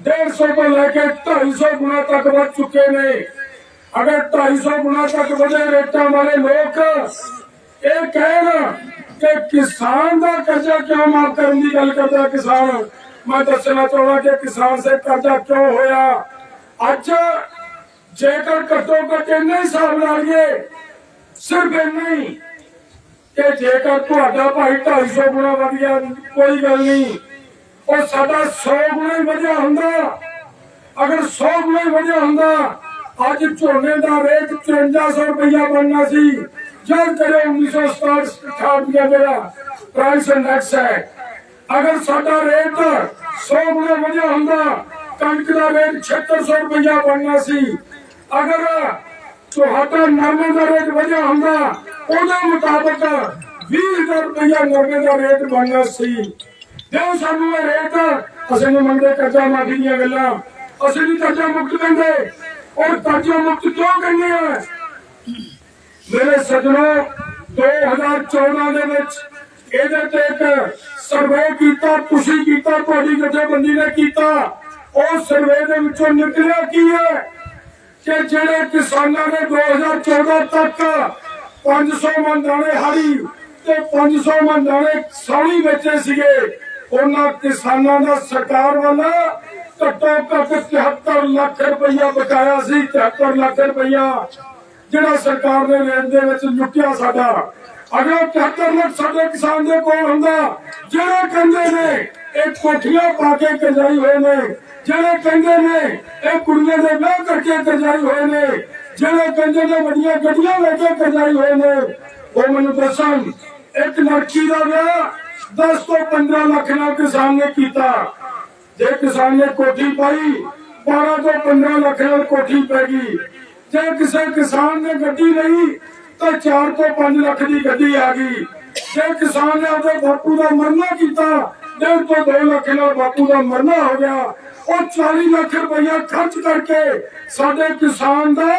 A: 150 ਤੋਂ ਲੈ ਕੇ 250 ਗੁਣਾ ਤੱਕ ਵੱਧ ਚੁੱਕੇ ਨੇ। ਅਗਰ 250 ਗੁਣਾ ਤੱਕ ਵਧੇ ਰੇਟਾਂ ਵਾਲੇ ਲੋਕ, ਇਹ ਕਹਿਣ ਕਿ ਕਿਸਾਨ ਦਾ ਕਰਜ਼ਾ ਕਿਉਂ ਮਾਫ ਕਰਨ ਦੀ ਗੱਲ ਕਰਦਾ ਕਿਸਾਨ? ਮੈਂ ਦੱਸਣਾ ਚਾਹੁੰਦਾ ਕਿ ਕਿਸਾਨ ਸੇ ਕਰਜ਼ਾ ਕਿਉਂ ਹੋਇਆ? ਅੱਜ ਜੇਕਰ ਘੱਟੋ ਘੱਟ ਇੰਨਾ ਹੀ ਹਿਸਾਬ ਲਾ ਲਈਏ, ਸਿਰਫ ਇੰਨਾ ਹੀ ਕਿ ਜੇਕਰ ਤੁਹਾਡਾ ਭਾਈ 250 ਗੁਣਾ ਵਧੀਆ ਕੋਈ ਗੱਲ ਨਹੀਂ। ਉਹ ਸਾਡਾ 100 ਗੁਣਾ ਹੀ ਵਧਿਆ ਹੁੰਦਾ। ਅਗਰ 100 ਗੁਣਾ ਹੀ ਵਧਿਆ ਹੁੰਦਾ ਅੱਜ ਝੋਨੇ ਦਾ ਰੇਟ 5400 ਰੁਪਇਆ ਬਣਨਾ ਸੀ। ਜਦ ਕਰੇ 1967 ਰੁਪਇਆ ਜਿਹੜਾ ਪ੍ਰਾਈਸ ਇੰਡੈਕਸ ਹੈ। ਅਗਰ ਸਾਡਾ ਰੇਟ 100 ਗੁਣਾ ਵਧਿਆ ਹੁੰਦਾ, ਕਣਕ ਦਾ ਰੇਟ 7600 ਰੁਪਇਆ ਬਣਨਾ ਸੀ। ਅਗਰ ਤੁਹਾਡਾ ਨਰਮੇ ਦਾ ਰੇਟ ਵਧਿਆ ਹੁੰਦਾ, ਉਹਦੇ ਮੁਤਾਬਕ 20000 ਰੁਪਇਆ ਨਰਮੇ ਦਾ ਰੇਟ ਬਣਨਾ ਸੀ। ਜੇ ਸਾਨੂੰ ਇਹ ਰੇਟ। ਅਸੀਂ ਨਹੀਂ ਮੰਗਦੇ ਕਰਜ਼ਾ ਮਾਫੀ ਦੀਆਂ ਗੱਲਾਂ। ਅਸੀਂ ਨਹੀਂ ਕਰਜ਼ਾ ਮੁਕਤ ਕਹਿੰਦੇ ਔਰ ਕਰਜ਼ਾ ਮੁਕਤ ਕਿਉਂ ਕਹਿੰਦੇ ਆ ਮੇਰੇ ਸੱਜਣੋ 2014 ਦੇ ਵਿੱਚ ਇਹਦੇ ਤੇ ਇੱਕ ਸਰਵੇ ਕੀਤਾ, ਤੁਸੀਂ ਕੀਤਾ, ਤੁਹਾਡੀ ਜਥੇਬੰਦੀ ਨੇ ਕੀਤਾ। ਉਹ ਸਰਵੇ ਦੇ ਵਿੱਚੋਂ ਨਿਕਲਿਆ ਕੀ ਹੈ? ਕਿ ਜਿਹੜੇ ਕਿਸਾਨਾਂ ਨੇ 2014 ਤੱਕ 500 ਮਨ ਦਾਣੇ ਹਾੜੀ ਤੇ 500 ਮਣ ਦਾਣੇ ਸੌਣੀ ਵੇਚੇ ਸੀਗੇ, ਉਹਨਾਂ ਕਿਸਾਨਾਂ ਦਾ ਸਰਕਾਰ ਵਾਲਾ ਘੱਟੋ ਘੱਟ 73 ਲੱਖ ਰੁਪਈਆ ਬਕਾਇਆ ਸੀ 73 ਲੱਖ ਰੁਪਈਆ ਜਿਹੜਾ ਸਰਕਾਰ ਨੇ ਰੇਟ ਦੇ ਵਿੱਚ ਲੁੱਟਿਆ ਸਾਡਾ। ਅਗਰ 73 ਲੱਖ ਸਾਡੇ ਕਿਸਾਨ ਦੇ ਕੋਲ ਹੁੰਦਾ, ਜਿਹੜੇ ਕਹਿੰਦੇ ਨੇ ਇਹ ਕੋਠੀਆਂ ਪਾ ਕੇ ਕਰਜ਼ਾਈ ਹੋਏ ਨੇ, ਜਿਹੜੇ ਕਹਿੰਦੇ ਨੇ ਇਹ ਕੁੜੀਆਂ ਦੇ ਵਿਆਹ ਕਰਕੇ ਕਰਜ਼ਾਈ ਹੋਏ ਨੇ, ਜਿਹੜੇ ਕਹਿੰਦੇ ਨੇ ਵੱਡੀਆਂ ਗੱਡੀਆਂ ਲੈ ਕੇ ਕਰਜ਼ਾਈ ਹੋਏ ਨੇ, ਉਹ ਮੈਨੂੰ ਦੱਸਣ, ਇੱਕ ਲੜਕੀ ਦਾ ਵਿਆਹ 10 ਤੋਂ 15 ਲੱਖ ਨਾਲ ਕਿਸਾਨ ਨੇ ਕੀਤਾ। ਜੇ ਕਿਸਾਨ ਨੇ ਕੋਠੀ ਪਾਈ 12 ਤੋਂ 15 ਲੱਖ ਨਾਲ ਕੋਠੀ ਪੈ ਗਈ। ਜੇ ਕਿਸੇ ਕਿਸਾਨ ਨੇ ਗੱਡੀ ਲਈ, ਤਾਂ 4 ਤੋਂ 5 ਲੱਖ ਦੀ ਗੱਡੀ ਆ ਗਈ। ਜੇ ਕਿਸਾਨ ਨੇ ਆਪਣੇ ਬਾਪੂ ਦਾ ਮਰਨਾ ਕੀਤਾ, ਡੇਢ ਤੋਂ 2 ਲੱਖ ਨਾਲ ਬਾਪੂ ਦਾ ਮਰਨਾ ਹੋ ਗਿਆ, ਉਹ 40 ਲੱਖ ਰੁਪਇਆ ਖਰਚ ਕਰਕੇ ਸਾਡੇ ਕਿਸਾਨ ਦਾ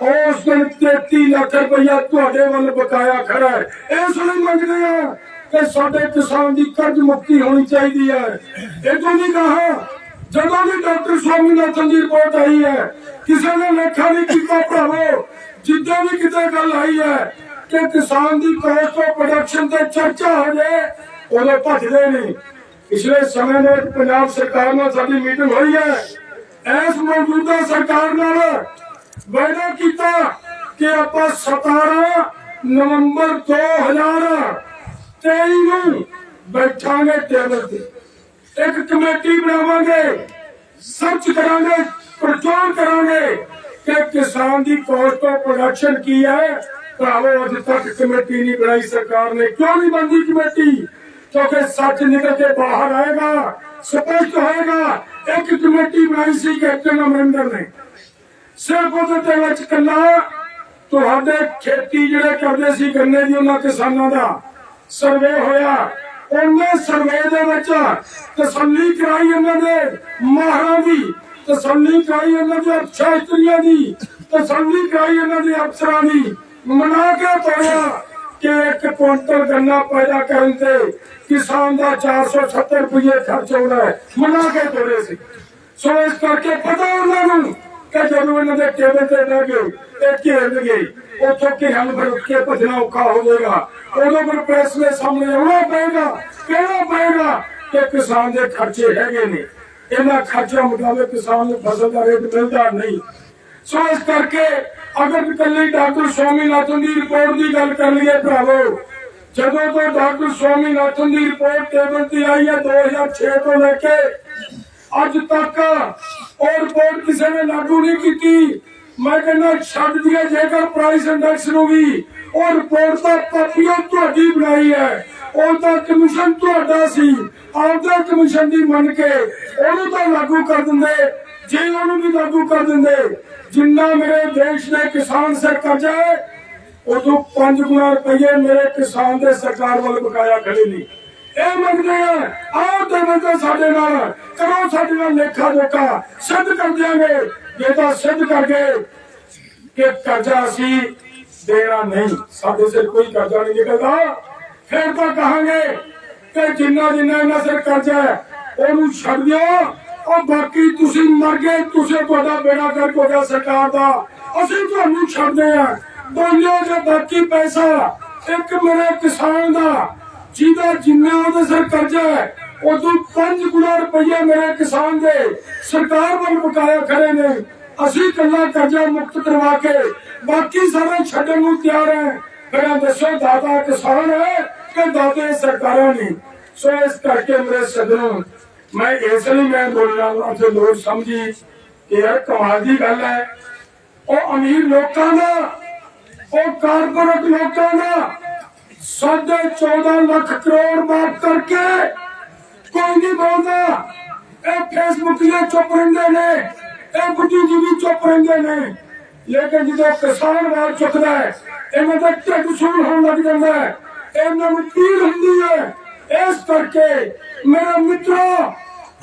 A: ਉਸ ਦਿਨ 33 ਲੱਖ ਰੁਪਇਆ ਤੁਹਾਡੇ ਵੱਲ ਬਕਾਇਆ ਖੜਾ ਹੈ। ਇਸ ਲਈ ਮੰਗਦੇ ਆ ਕਿ ਸਾਡੇ ਕਿਸਾਨ ਦੀ ਕਰਜ਼ ਮੁਕਤੀ ਹੋਣੀ ਚਾਹੀਦੀ ਹੈ। ਇਹ ਤੋਂ ਕਹਾ, ਜਦੋਂ ਵੀ ਡਾਕਟਰ ਸਵਾਮੀਨਾਥਨ ਦੀ ਰਿਪੋਰਟ ਆਈ ਹੈ, ਕਿਸੇ ਨੇ ਲੇਖਾ ਨਹੀਂ ਕੀਤਾ ਭਰਾਵੋ, ਜਿੱਦਾਂ ਵੀ ਕਿਤੇ ਗੱਲ ਆਈ ਹੈ ਕਿ ਕਿਸਾਨ ਦੀ ਕਾਸਟ ਆਫ ਪ੍ਰੋਡਕਸ਼ਨ ਤੇ ਚਰਚਾ ਹੋ ਜਾਏ ਉਦੋਂ ਭੱਜਦੇ ਨੇ ਪਿਛਲੇ ਸਮੇਂ ਦੇ ਪੰਜਾਬ ਸਰਕਾਰ ਨਾਲ ਸਾਡੀ ਮੀਟਿੰਗ ਹੋਈ ਹੈ। ਇਸ ਮੌਜੂਦਾ ਸਰਕਾਰ ਨਾਲ ਵਾਅਦਾ ਕੀਤਾ ਕਿ ਆਪਾਂ 17 ਨਵੰਬਰ 2023 ਨੂੰ ਬੈਠਾਂਗੇ ਟੇਬਲ ਤੇ। ਇੱਕ ਕਮੇਟੀ ਬਣਾਵਾਂਗੇ, ਸਰਚ ਕਰਾਂਗੇ, ਪ੍ਰਚਾਰ ਕਰਾਂਗੇ ਕਿ ਕਿਸਾਨ ਦੀ ਕਾਸਟ ਆਫ ਪ੍ਰੋਡਕਸ਼ਨ ਕੀ ਹੈ। ਭਰਾਵੋ, ਅਜੇ ਤੱਕ ਕਮੇਟੀ ਨਹੀਂ ਬਣਾਈ ਸਰਕਾਰ ਨੇ। ਕਿਉਂ ਨਹੀਂ ਬਣਦੀ ਕਮੇਟੀ? ਕਿਉਂਕਿ ਸੱਚ ਨਿਕਲ ਕੇ ਬਾਹਰ ਆਏਗਾ, ਸਪਸ਼ਟ ਹੋਏਗਾ, ਇੱਕ ਕਮੇਟੀ ਬਣਾਈ ਸੀ ਕੈਪਟਨ ਅਮਰਿੰਦਰ ਨੇ। ਸਿਰਫ ਉਹਦੇ ਤੇ ਵਿੱਚ ਕੱਲਾ ਤੁਹਾਡੇ ਖੇਤੀ ਜਿਹੜੇ ਕਰਦੇ ਸੀ ਗੰਨੇ ਦੀ, ਉਹਨਾਂ ਕਿਸਾਨਾਂ ਦਾ। ਸਰਵੇ ਹੋਇਆ, ਉਹਨੇ ਸਰਵੇ ਦੇ ਵਿੱਚ ਤਸੱਲੀ ਕਰਾਈ ਇਹਨਾਂ ਦੇ ਮਾਹਰਾਂ ਦੀ, ਤਸੱਲੀ ਕਰਾਈ ਇਹਨਾਂ ਦੇ ਸ਼ਾਸਤਰੀਆਂ ਦੀ, ਤਸੱਲੀ ਕਰਾਈ ਇਹਨਾਂ ਦੇ ਅਫਸਰਾਂ ਦੀ। ਮਨਾ ਕੇ ਤੋੜਿਆ ਕਿ ਇੱਕ ਕੁਇੰਟਲ ਗੰਨਾ ਪੈਦਾ ਕਰਨ ਤੇ ਕਿਸਾਨ ਦਾ 470 ਰੁਪਏ ਖਰਚ ਆਉਂਦਾ ਹੈ? ਮਨਾ ਕੇ ਤੋੜੇ ਸੀ? ਸੋ ਇਸ ਕਰਕੇ ਪਤਾ ਉਹਨਾਂ ਨੂੰ ਕਿ ਜਦੋਂ ਇਹਨਾਂ ਦੇ ਟੇਬਲ ਤੇ ਬਹਿ ਗਏ ਇਹ ਘੇਰਨਗੇ ਉੱਥੋਂ ਕਿ ਹਮ ਫਿਰ ਕੇ ਭੱਜਣਾ ਔਖਾ ਹੋ ਜਾਏਗਾ। ਉਦੋਂ ਫਿਰ ਪ੍ਰੈਸ ਦੇ ਸਾਹਮਣੇ ਆਉਣਾ ਪਏਗਾ ਕਹਿਣਾ ਪਏਗਾ ਕਿ ਕਿਸਾਨ ਦੇ ਖਰਚੇ ਹੈਗੇ ਨੇ। ਇਹਨਾਂ ਖਰਚਿਆਂ ਮੁਤਾਬਕ ਕਿਸਾਨ ਨੂੰ ਫਸਲ ਦਾ ਰੇਟ ਮਿਲਦਾ ਨਹੀਂ। ਸੋ ਇਸ ਕਰਕੇ ਅਗਰ ਇਕੱਲੇ ਡਾਕਟਰ ਸਵਾਮੀਨਾਥਨ ਦੀ ਰਿਪੋਰਟ ਦੀ ਗੱਲ ਕਰ ਲਈਏ ਭਰਾਵੋ, ਜਦੋਂ ਤੋਂ ਡਾਕਟਰ ਸਵਾਮੀਨਾਥਨ ਦੀ ਰਿਪੋਰਟ ਟੇਬਲ ਤੇ ਆਈ ਹੈ 2006 ਤੋਂ ਲੈ ਕੇ ਅੱਜ ਤੱਕ ਉਹ ਰਿਪੋਰਟ ਕਿਸੇ ਨੇ ਲਾਗੂ ਨਹੀਂ ਕੀਤੀ। ਮੈਂ ਕਹਿੰਦਾ ਛੱਡ ਦਿਆ ਜੇਕਰ ਪ੍ਰਾਈਸ ਇੰਡੈਕਸ ਨੂੰ ਵੀ। ਉਹ ਰਿਪੋਰਟ ਤਾਂ ਪਾਪੀਓ ਤੁਹਾਡੀ ਬਣਾਈ ਹੈ। ਉਹ ਤਾਂ ਕਮਿਸ਼ਨ ਤੁਹਾਡਾ ਸੀ। ਆਪਦਾ ਕਮਿਸ਼ਨ ਦੀ ਮੰਨ ਕੇ ਉਹਨੂੰ ਤਾਂ ਲਾਗੂ ਕਰ ਦਿੰਦੇ। ਜੇ ਉਹਨੂੰ ਵੀ ਲਾਗੂ ਕਰ ਦਿੰਦੇ, ਜਿੰਨਾ ਮੇਰੇ ਦੇਸ਼ ਦੇ ਕਿਸਾਨ ਸਿਰ ਕਰਜ਼ਾ ਹੈ, ਉਦੋਂ 5 ਗੁਣਾ ਰੁਪਏ ਮੇਰੇ ਕਿਸਾਨ ਦੇ ਸਰਕਾਰ ਵੱਲ ਬਕਾਇਆ ਖੜੇ ਨਹੀਂ ਇਹ ਮੰਗਦੇ ਆ, ਆਓ ਤੇ ਬੰਦੇ ਸਾਡੇ ਨਾਲ। ਕਰੋ ਸਾਡੇ ਨਾਲ ਲੇਖਾ ਜੋਖਾ ਸਿੱਧ ਕਰ ਦਿਆਂਗੇ। ਜੇ ਤਾਂ ਸਿੱਧ ਕਰ ਕਿ ਕਰਜ਼ਾ ਅਸੀਂ ਦੇਣਾ ਨਹੀਂ, ਸਾਡੇ ਸਿਰ ਕੋਈ ਕਰਜ਼ਾ ਨਹੀਂ ਨਿਕਲਦਾ। ਫਿਰ ਤਾਂ ਕਹਾਂਗੇ ਕਿ ਜਿੰਨਾ ਜਿੰਨਾ ਇਹਨਾਂ ਸਿਰ ਕਰਜ਼ਾ ਹੈ, ਉਹਨੂੰ ਛੱਡ ਦਿਓ। ਉਹ ਬਾਕੀ ਤੁਸੀਂ ਮਰ ਗਏ, ਤੁਸੀਂ ਤੁਹਾਡਾ ਬੇੜਾ ਕਰ ਹੋ ਗਿਆ ਸਰਕਾਰ ਦਾ। ਅਸੀਂ ਤੁਹਾਨੂੰ ਛੱਡਦੇ ਆ ਬੋਲਿਓ ਜੇ ਬਾਕੀ ਪੈਸਾ, ਇੱਕ ਮੇਰੇ ਕਿਸਾਨ ਦਾ ਜਿਹਦਾ ਜਿੰਨਾ ਉਹਦੇ ਸਿਰ ਕਰਜ਼ਾ ਹੈ, ਉਦੋਂ 5 ਗੁਣਾ ਰੁਪਈਆ ਮੇਰੇ ਕਿਸਾਨ ਦੇ ਸਰਕਾਰ ਵੱਲ ਬਕਾਇਆ ਖੜੇ ਨੇ। ਅਸੀਂ ਕੱਲਾ ਕਰਜ਼ਾ ਮੁਕਤ ਕਰਵਾ ਕੇ ਬਾਕੀ ਸਾਰੇ ਛੱਡਣ ਨੂੰ ਤਿਆਰ ਹੈ। ਮੇਰਾ ਦੱਸੋ, ਦਾਦਾ ਕਿਸਾਨ ਹੈ ਕਿ ਦਾਦੇ ਸਰਕਾਰਾਂ ਨੇ? ਸੋ ਇਸ ਕਰਕੇ ਮੇਰੇ ਸੱਜਣੋ, ਮੈਂ ਇਸ ਲਈ ਮੈਂ ਬੋਲਣਾ ਅਤੇ ਲੋਕ ਸਮਝੀ ਕਿ ਯਾਰ ਕਮਾਲ ਦੀ ਗੱਲ ਹੈ। ਉਹ ਅਮੀਰ ਲੋਕਾਂ ਦਾ, ਉਹ ਕਾਰਪੋਰੇਟ ਲੋਕਾਂ ਦਾ ਸਾਢੇ 14 ਲੱਖ ਕਰੋੜ ਮਾਫ ਕਰਕੇ ਕੋਈ ਨਹੀਂ ਬੋਲਦਾ। ਇਹ ਫੇਸਬੁੱਕ ਤੇ ਚੁੱਪ ਰਹਿੰਦੇ ਨੇ, ਇਹ ਬੁੱਢੀ ਜੀ ਵੀ ਚੁੱਪ ਰਹਿੰਦੇ ਨੇ। ਲੇਕਿਨ ਜਦੋਂ ਕਿਸਾਨ ਵਾਰ ਚੁੱਕਦਾ ਹੈ, ਇਹਨਾਂ ਦਾ ਢਿੱਡ ਸੂਲ ਹੋਣ ਲੱਗ ਜਾਂਦਾ ਹੈ। ਇਹਨਾਂ ਨੂੰ ਪੀੜ ਹੁੰਦੀ ਹੈ। ਇਸ ਕਰਕੇ ਮੇਰਾ ਮਿੱਤਰੋ,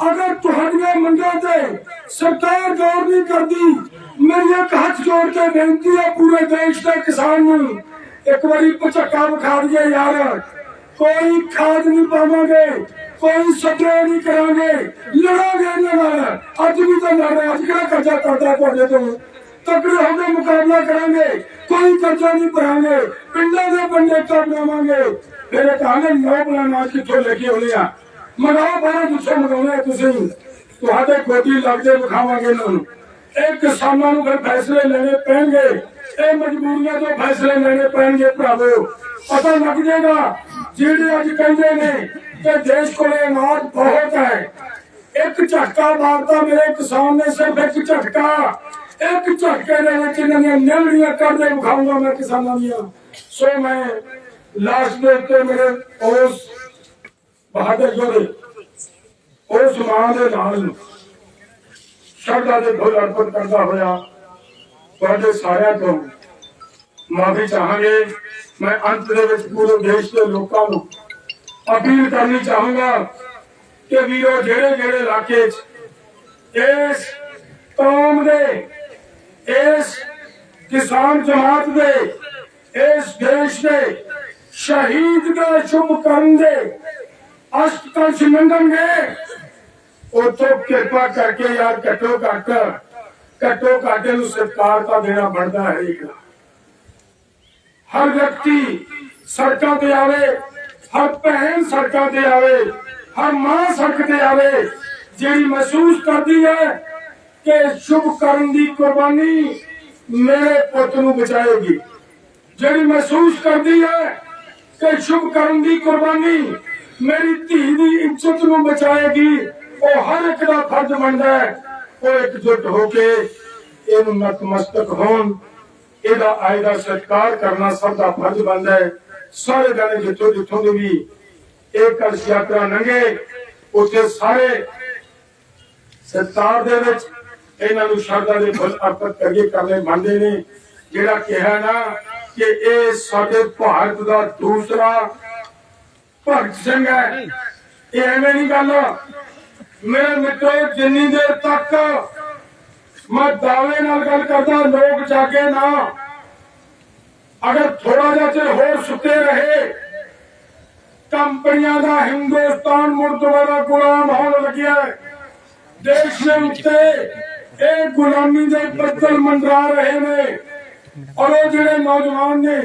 A: ਅਗਰ ਤੁਹਾਡੀਆਂ ਮੰਗਾਂ ਤੇ ਸਰਕਾਰ ਗੌਰ ਨਹੀਂ ਕਰਦੀ, ਮੇਰੀ ਇੱਕ ਹੱਥ ਜੋੜ ਕੇ ਬੇਨਤੀ ਹੈ ਪੂਰੇ ਦੇਸ਼ ਦੇ ਕਿਸਾਨ ਨੂੰ ਇੱਕ ਵਾਰੀ ਪਚੱਕਾ ਵਿਖਾ ਦਈਏ ਯਾਰ। ਕੋਈ ਖਾਦ ਨਹੀਂ ਪਾਵਾਂਗੇ, ਕੋਈ ਸਪਰੇ ਨਹੀਂ ਕਰਾਂਗੇ, ਲੜਾਂਗੇ ਇਹਨਾਂ ਨਾਲ। ਅੱਜ ਵੀ ਤਾਂ ਲੜ ਅੱਜ ਕਿਹੜਾ ਕਰਜ਼ਾ ਕਰਦਾ ਤੁਹਾਡੇ ਤੋਂ? ਤਕੜੇ ਹੋ ਕੇ ਮੁਕਾਬਲਾ ਕਰਾਂਗੇ, ਕੋਈ ਕਰਜ਼ਾ ਨਹੀਂ ਭਰਾਂਗੇ, ਪਿੰਡਾਂ ਦੇ ਬੰਦੇ ਕਰ ਬਣਾਵਾਂਗੇ ਮੇਰੇ ਕਹਾਂਗੇ ਨੌ ਨਾਚ ਕਿੱਥੋਂ ਲੈ ਕੇ ਆਉਣੇ ਆ? ਮਨਾਓ ਬਾਹਰ ਜਿੱਥੋਂ ਮਨਾਉਣੇ ਆ ਤੁਸੀਂ। ਤੁਹਾਡੇ ਕੋਟੀ ਲੱਗਦੇ ਵਿਖਾਵਾਂਗੇ ਇਹਨਾਂ ਨੂੰ। ਇਹ ਕਿਸਾਨਾਂ ਨੂੰ ਫਿਰ ਫੈਸਲੇ ਲੈਣੇ ਪੈਣਗੇ। ਇਹ ਮਜਬੂਰੀਆਂ ਤੋਂ ਫੈਸਲੇ ਲੈਣੇ ਪੈਣਗੇ ਭਰਾਵੋ। ਪਤਾ ਲੱਗ ਜਾਏਗਾ, ਜਿਹੜੇ ਅੱਜ ਕਹਿੰਦੇ ਨੇ ਕਿ ਦੇਸ਼ ਕੋਲੇ ਅਨਾਜ ਬਹੁਤ ਹੈ। ਇੱਕ ਝਟਕਾ ਮਾਰਦਾ ਮੇਰੇ ਕਿਸਾਨ ਨੇ, ਸਿਰਫ ਇੱਕ ਝਟਕਾ। ਇੱਕ ਝਟਕੇ ਦੇ ਵਿੱਚ ਇਹਨਾਂ ਦੀਆਂ ਨਿਲੜੀਆਂ ਕਰਦੇ ਵਿਖਾਊਂਗਾ ਮੈਂ ਕਿਸਾਨਾਂ ਦੀਆਂ। ਸੋ ਮੈਂ ਲਾਸਟ ਦੇ ਉੱਤੇ ਮੇਰੇ ਉਸ ਬਹਾਦਰ ਯੋਧੇ ਉਸ ਮਾਂ ਦੇ ਨਾਲ ਸ਼ਰਧਾ ਦੇ ਫੁੱਲ ਅਰਪਣ ਕਰਦਾ ਹੋਇਆ ਤੁਹਾਡੇ ਸਾਰਿਆਂ ਤੋਂ। ਮਾਫੀ ਚਾਹਾਂਗੇ। ਮੈਂ ਅੰਤ ਦੇ ਵਿੱਚ ਪੂਰੇ ਦੇਸ਼ ਦੇ ਲੋਕਾਂ ਨੂੰ ਅਪੀਲ ਕਰਨੀ ਚਾਹੂੰਗਾ ਕਿ ਵੀਰੋ, ਜਿਹੜੇ ਜਿਹੜੇ ਇਲਾਕੇ 'ਚ ਇਸ ਕੌਮ ਦੇ, ਇਸ ਕਿਸਾਨ ਜਮਾਤ ਦੇ, ਇਸ ਦੇਸ਼ ਦੇ ਸ਼ਹੀਦ ਦਾ ਸ਼ੁਭ ਕਰਨ ਦੇ ਅਸ਼ਟਕੰਸ਼ ਮੰਗਣਗੇ, ਉਥੋਂ ਕਿਰਪਾ ਕਰਕੇ ਯਾਰ ਘੱਟੋ ਘੱਟ ਘੱਟੋ ਘੱਟ ਨੂੰ ਸਰਕਾਰ ਤਾਂ ਦੇਣਾ ਬਣਦਾ ਹੈ ਹੀ ਹਰ ਵਿਅਕਤੀ ਸੜਕਾਂ ਤੇ ਆਵੇ, ਹਰ ਭੈਣ ਸੜਕਾਂ ਤੇ ਆਵੇ, ਹਰ ਮਾਂ ਸੜਕ ਤੇ ਆਵੇ, ਜਿਹੜੀ ਮਹਿਸੂਸ ਕਰਦੀ ਹੈ ਕਿ ਸ਼ੁਭ ਕਰਨ ਦੀ ਕੁਰਬਾਨੀ ਮੇਰੇ ਪੁੱਤ ਨੂੰ ਬਚਾਏਗੀ। ਜਿਹੜੀ ਮਹਿਸੂਸ ਕਰਦੀ ਹੈ ਕਿ ਸ਼ੁਭ ਕਰਨ ਦੀ ਕੁਰਬਾਨੀ ਮੇਰੀ ਧੀ ਦੀ ਇੱਜ਼ਤ ਨੂੰ ਬਚਾਏਗੀ, ਉਹ ਹਰ ਇੱਕ ਦਾ ਫਰਜ਼ ਬਣਦਾ ਹੈ। ਉਹ ਇਕਜੁੱਟ ਹੋ ਕੇ ਇਹਨੂੰ ਨਤਮਸਤਕ ਹੋਣ, ਇਹਦਾ ਆਏ ਦਾ ਸਤਿਕਾਰ ਕਰਨਾ ਸਭ ਦਾ ਫਰਜ਼ ਬਣਦਾ ਹੈ। ਸਾਰੇ ਜਣੇ ਜਿੱਥੋਂ ਜਿੱਥੋਂ ਦੇ ਵੀ ਇਹ ਕਲਸ਼ ਯਾਤਰਾ ਲੰਘੇ, ਉੱਥੇ ਸਾਰੇ ਸਤਿਕਾਰ ਦੇ ਵਿੱਚ ਇਹਨਾਂ ਨੂੰ ਸ਼ਰਧਾ ਦੇ ਫੁੱਲ ਅਰਪਣ ਕਰੀਏ ਕਰਨੇ ਮੰਨਦੇ ਨੇ। ਜਿਹੜਾ ਕਿਹਾ ਨਾ ਕਿ ਇਹ ਸਾਡੇ ਭਾਰਤ ਦਾ ਦੂਸਰਾ ਭਗਤ ਸਿੰਘ ਹੈ, ਇਹ ਐਵੇਂ ਨਹੀਂ ਗੱਲ। ਮੇਰੇ ਮਿੱਤਰੋ, ਜਿੰਨੀ ਦੇਰ ਤੱਕ ਮੈਂ ਦਾਅਵੇ ਨਾਲ ਗੱਲ ਕਰਦਾ, ਲੋਕ ਜਾਗੇ ਨਾ। ਅਗਰ ਥੋੜਾ ਜਿਹਾ ਚਿਰ ਹੋਰ ਸੁੱਤੇ ਰਹੇ, ਕੰਪਨੀਆਂ ਦਾ ਹਿੰਦੁਸਤਾਨ ਮੁੜ ਦੁਬਾਰਾ ਗੁਲਾਮ ਹੋਣ ਲੱਗਿਆ ਦੇਸ਼ ਦੇ ਉੱਤੇ ਇਹ ਗੁਲਾਮੀ ਦੇ ਬੱਦਲ ਮੰਡਰਾ ਰਹੇ ਨੇ। ਔਰ ਉਹ ਜਿਹੜੇ ਨੌਜਵਾਨ ਨੇ,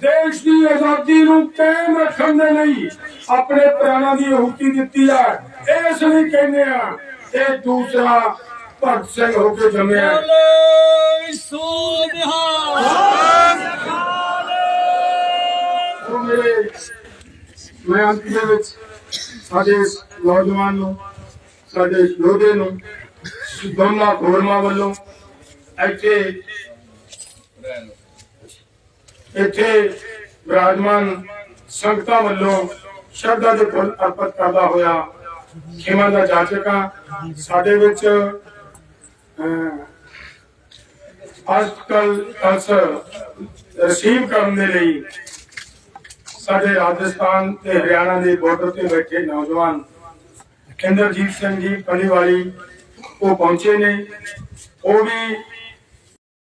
A: ਦੇਸ਼ ਦੀ ਆਜ਼ਾਦੀ ਨੂੰ ਕਾਇਮ ਰੱਖਣ ਦੇ ਲਈ ਆਪਣੇ ਪ੍ਰਾਣਾਂ ਦੀ ਆਹੂਤੀ ਦਿੱਤੀ ਹੈ। ਇਸ ਲਈ ਕਹਿੰਦੇ ਆ ਇਹ ਦੂਸਰਾ ਭਗਤ ਸਿੰਘ ਹੋ ਕੇ ਜੰਮਿਆ ਉਹ ਮੇਰੇ ਮੈਂ ਅੰਤ ਦੇ ਵਿੱਚ ਸਾਡੇ ਨੌਜਵਾਨ ਨੂੰ ਸਾਡੇ ਯੋਧੇ ਨੂੰ ਦੋਨਾਂ ਫੋਰਮਾਂ ਵੱਲੋਂ ਇੱਥੇ ਇੱਥੇ ਵਿਰਾਜਮਾਨ ਸੰਗਤਾਂ ਵੱਲੋਂ ਸ਼ਰਧਾ ਦੇ ਫੁੱਲ ਅਰਪਿਤ ਕਰਦਾ ਹੋਇਆ ਖਿਮਾ ਦਾ ਜਾਚਕਾ ਸਾਡੇ ਵਿੱਚ ਅਹ, ਅਸ ਰਿਸੀਵ ਕਰਨ ਦੇ ਲਈ ਸਾਡੇ ਰਾਜਸਥਾਨ ਤੇ ਹਰਿਆਣਾ ਦੇ ਬਾਰਡਰ ਤੇ ਬੈਠੇ ਨੌਜਵਾਨ ਇੰਦਰਜੀਤ ਸਿੰਘ ਜੀ ਪਲੀਵਾਲੀ ਉਹ ਪਹੁੰਚੇ ਨੇ। ਉਹ ਵੀ